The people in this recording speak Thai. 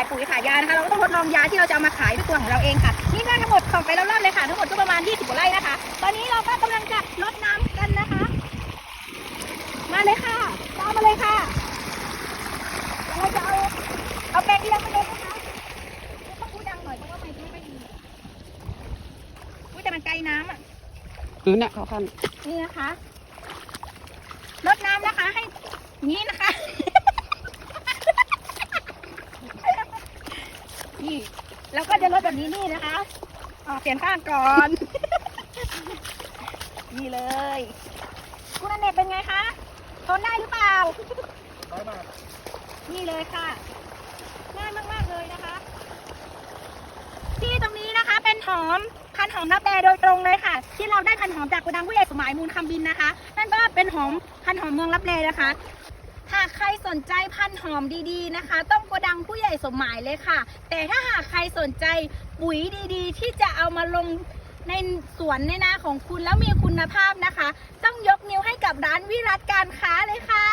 ายปุ๋ยขายยานะคะ เราก็ต้องทดลองยาที่เราจะเอามาขายด้วยตัวของเราเองค่ะ นี่ก็ทั้งหมดส่งไปรอบๆเลยค่ะ ทั้งหมดก็ประมาณ 20กว่าไร่นะคะ ตอนนี้เราก็กำลังจะรดน้ำกันนะคะ มาเลยค่ะตามมาเลยค่ะ เราจะเอาเอาแปลงเลี้ยงไปเลยนะคะต้องพูดดังหน่อยเพราะว่าไม่ไม่ค่อยดีอุ้ยแต่มันไกลน้ำอะคือเนี่ยเขาขั้นนี่นะคะรดน้ำนะคะให้อย่างนี้นะคะ นี่ แล้วก็จะลดแบบนี้นี่นะคะออเปลี่ยนข้างก่อน นี่เลย คุณอเนตเป็นไงคะทนได้หรือเปล่านี่เลยค่ะ ง่ายมาก ๆ เลยนะคะ ที่ตรงนี้นะคะเป็นหอมพันหอมนับแดโดยตรงเลยค่ะ ที่เราได้พันหอมจากโกดังผู้ใหญ่สมัยมูลคำบินนะคะ นั่นก็เป็นหอมพันหอมเมืองรับแลนะคะากใครสนใจพันหอมดีๆนะคะ ต้องโกดังผู้ใหญ่สมหมายเลยค่ะ แต่ถ้าหากใครสนใจปุ๋ยดีๆ ที่จะเอามาลงในสวนในนาของคุณแล้วมีคุณภาพนะคะ ต้องยกนิ้วให้กับร้านวิรัตการค้าเลยค่ะ